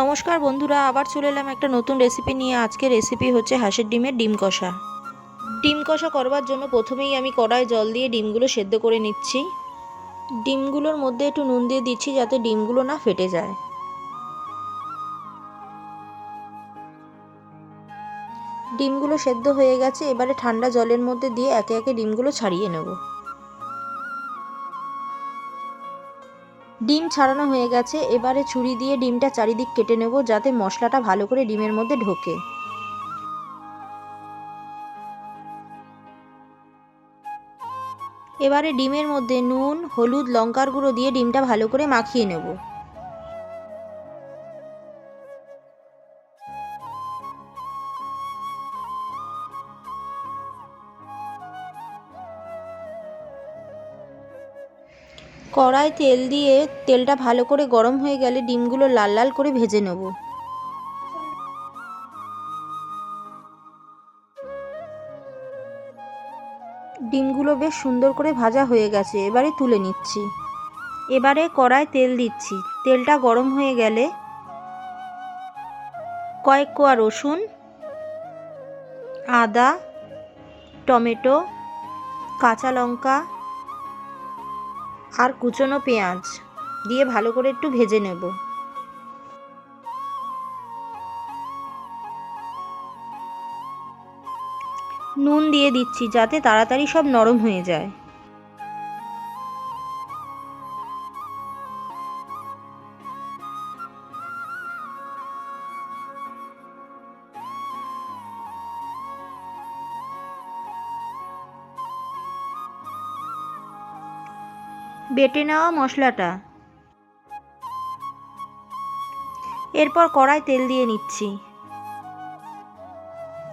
নমস্কার বন্ধুরা, আবার চলে এলাম একটা নতুন রেসিপি নিয়ে। আজকে রেসিপি হচ্ছে হাঁসের ডিমের ডিম কষা। ডিম কষা করবার জন্য প্রথমেই আমি কড়ায় জল দিয়ে ডিমগুলো সেদ্ধ করে নিচ্ছি। ডিমগুলোর মধ্যে একটু নুন দিয়ে দিচ্ছি যাতে ডিমগুলো না ফেটে যায়। ডিমগুলো সেদ্ধ হয়ে গেছে, এবারে ঠান্ডা জলের মধ্যে দিয়ে একে একে ডিমগুলো ছাড়িয়ে নেব। ডিম ছাড়ানো হয়ে গেছে। এবারে ছুরি দিয়ে ডিমটা চারিদিক কেটে নেব যাতে মশলাটা ভালো করে ডিমের মধ্যে ঢোকে। এবারে ডিমের মধ্যে নুন, হলুদ, লঙ্কার গুঁড়ো দিয়ে ডিমটা ভালো করে মাখিয়ে নেব। কড়ায় তেল দিয়ে তেলটা ভালো করে গরম হয়ে গেলে ডিমগুলো লাল লাল করে ভেজে নেব। ডিমগুলো বেশ সুন্দর করে ভাজা হয়ে গেছে, এবারে তুলে নিচ্ছি। এবারে কড়ায় তেল দিচ্ছি, তেলটা গরম হয়ে গেলে কয়েক কোয়া রসুন, আদা, টমেটো, কাঁচা লঙ্কা আর কুচনো পেঁয়াজ দিয়ে ভালো করে একটু ভেজে নেব। নুন দিয়ে দিচ্ছি যাতে তাড়াতাড়ি সব নরম হয়ে যায়। বেটে নেওয়া মশলাটা। এরপর কড়াই তেল দিয়ে নিচ্ছি।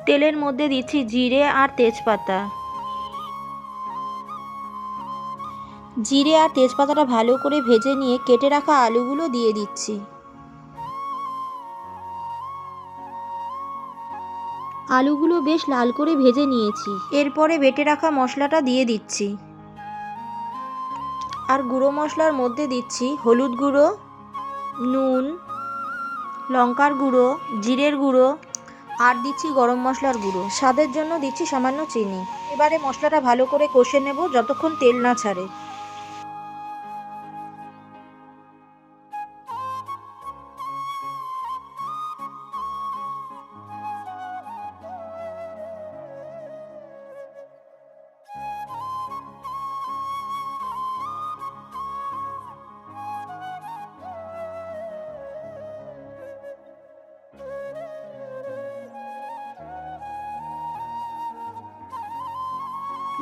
তেলের মধ্যে দিচ্ছি জিরে আর তেজপাতা। জিরে আর তেজপাতাটা ভালো করে ভেজে নিয়ে কেটে রাখা আলুগুলো দিয়ে দিচ্ছি। আলুগুলো বেশ লাল করে ভেজে নিয়েছি। এরপরে বেটে রাখা মশলাটা দিয়ে দিচ্ছি। আর গুঁড়ো মশলার মধ্যে দিচ্ছি হলুদ গুঁড়ো, নুন, লঙ্কার গুঁড়ো, জিরের গুঁড়ো, আর দিচ্ছি গরম মশলার গুঁড়ো। স্বাদের জন্য দিচ্ছি সামান্য চিনি। এবারে মশলাটা ভালো করে কষে নেব, যতক্ষণ তেল না ছাড়ে।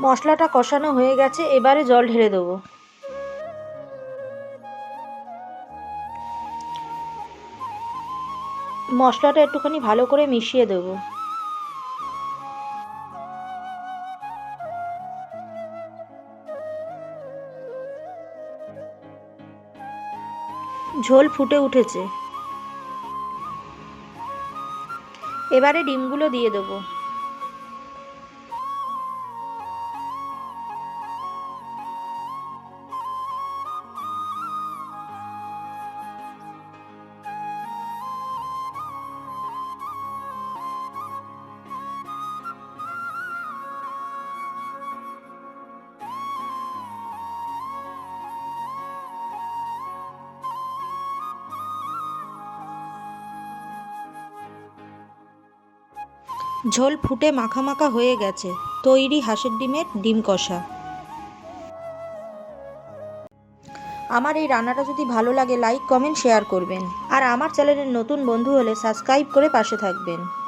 মশলাটা কষানো হয়ে গেছে, এবারে জল ঢেলে দেবো। মশলাটা একটুখানি ভালো করে মিশিয়ে দেবো। ঝোল ফুটে উঠেছে। এবারে ডিমগুলো দিয়ে দেবো। ঝোল ফুটে মাখা মাখা হয়ে গেছে। তৈরি হাঁসের ডিমের ডিম কষা। আমার এই রান্নাটা যদি ভালো লাগে লাইক কমেন্ট শেয়ার করবেন। আর আমার চ্যানেলের নতুন বন্ধু হলে সাবস্ক্রাইব করে পাশে থাকবেন।